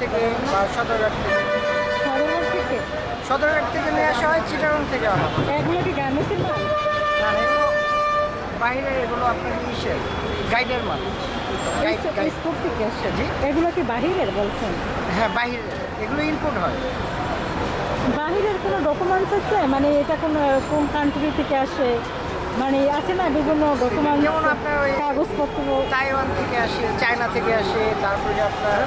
থেকে বা সদরঘাট থেকে। সরোবর থেকে? সদরঘাট থেকে নিয়ে আসা হয় চিটাগং থেকে আনা এগুলো কি গার্মেন্টসের মাল আর এগুলো বাইরে এগুলো আপনার ইসের গাইডের মাল। এক্সপোর্ট থেকে আসছে। এগুলো কি বাহিরের বলছেন? হ্যাঁ বাইরে এগুলো ইম্পোর্ট হয়। বাহিরের কোনো ডকুমেন্টস আছে? মানে এটা কোন কোন কান্ট্রি থেকে আসে? মানে আছে না বিভিন্ন ডকুমেন্ট যেমন আপনার ওই- কাগজপত্র। তাইওয়ান থেকে আসে চায়না থেকে আসে তারপরে আপনার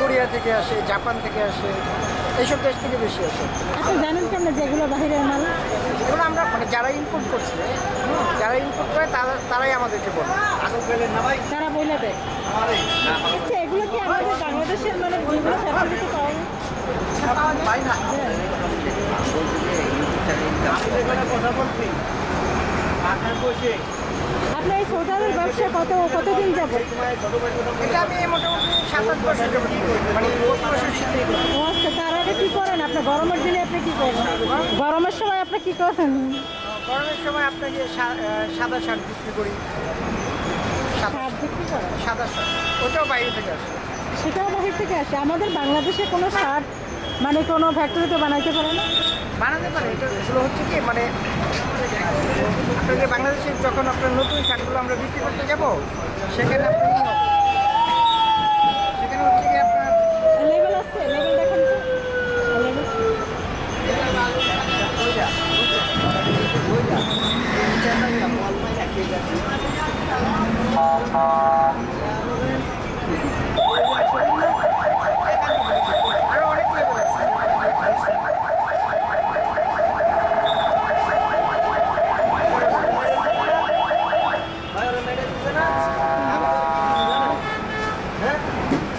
কোরিয়া থেকে আসে জাপান থেকে আসে এইসব দেশ থেকে বেশি আসে। আপনি জানেন কেন যেগুলো বাহিরের মাল? এগুলো আমরা মানে যারা ইম্পোর্ট করছে যারা ইম্পোর্ট করে তারা তারাই আমাদেরকে বলে। তারা বলে দেয়। আচ্ছা এগুলো কি আমাদের বাংলাদেশের মানে বিভিন্ন ফ্যাক্টরিতে পাওয়া যায়? আপনার এই সোয়েটারের ব্যবসা কত কতদিন যাবে এটা আমি মোটামুটি সাত আট বছর মানে। ও আচ্ছা তার আগে কি করেন আপনার গরমের দিনে আপনি কি করেন? গরমের সময় আপনি কি করেন? গরমের সময় আপনাকে সাদা শার্ট বিক্রি করি। সাদা সার বিক্রি করেন? সাদা শার্ট। ওটাও বাইরে থেকে আসে। সেটাও বাহির থেকে আসে। আমাদের বাংলাদেশে কোনো শার্ট মানে কোনো ফ্যাক্টরিতে বানাইতে পারে না বানাতে পারে এটা এগুলো হচ্ছে কি মানে আপনাকে বাংলাদেশে যখন আপনার নতুন শার্টগুলো আমরা বিক্রি করতে যাব সেখানে আপনি? সেখানে হচ্ছে কি আপনার লেভেল আছে লেভেল দেখেন তো লেভেল আরও অনেক লেভেল আছে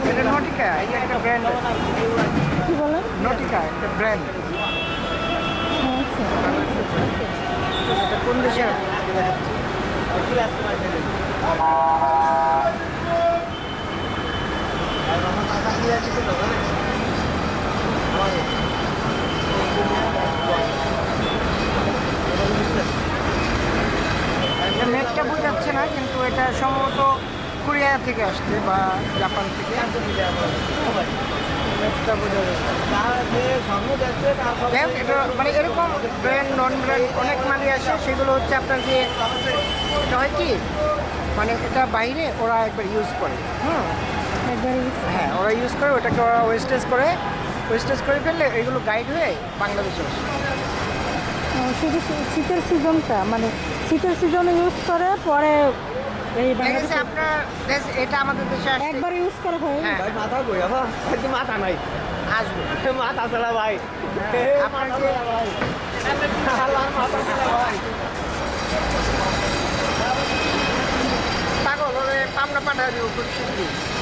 এটা নটিকা এটা একটা ব্র্যান্ড কি বলেন? নটিকা একটা ব্র্যান্ড আচ্ছা এটা কোন দেশের? এটা মেঘটা বোঝাচ্ছে না কিন্তু এটা সম্ভবত কোরিয়া থেকে আসছে বা জাপান থেকে। এটা মানে এরকম ব্র্যান্ড নন ব্র্যান্ড অনেক মালই আসে সেগুলো হচ্ছে আপনার যে এটা হয় কি? মানে এটা বাইরে ওরা একবার ইউজ করে। একবারই হ্যাঁ ওরা ইউজ করে ওটাকে ওরা ওয়েস্টেজ করে। ওয়েস্টেজ করে ফেললে এগুলো গাইড হয়ে বাংলাদেশে আসে। শুধু শীতের সিজনটা মানে শীতের সিজনে ইউজ করে পরে এই বাংলাদেশে আপনার দেশ এটা আমাদের দেশে আসছে। একবার ইউজ করা হয় হ্যাঁ। ভাই মাথা কই আপা একদম মাথা নাই। আসবে। মাথা চালা ভাই। আপনার যে মাথা চলা ভাই। পাগল পাবনা খুব শীঘ্রই।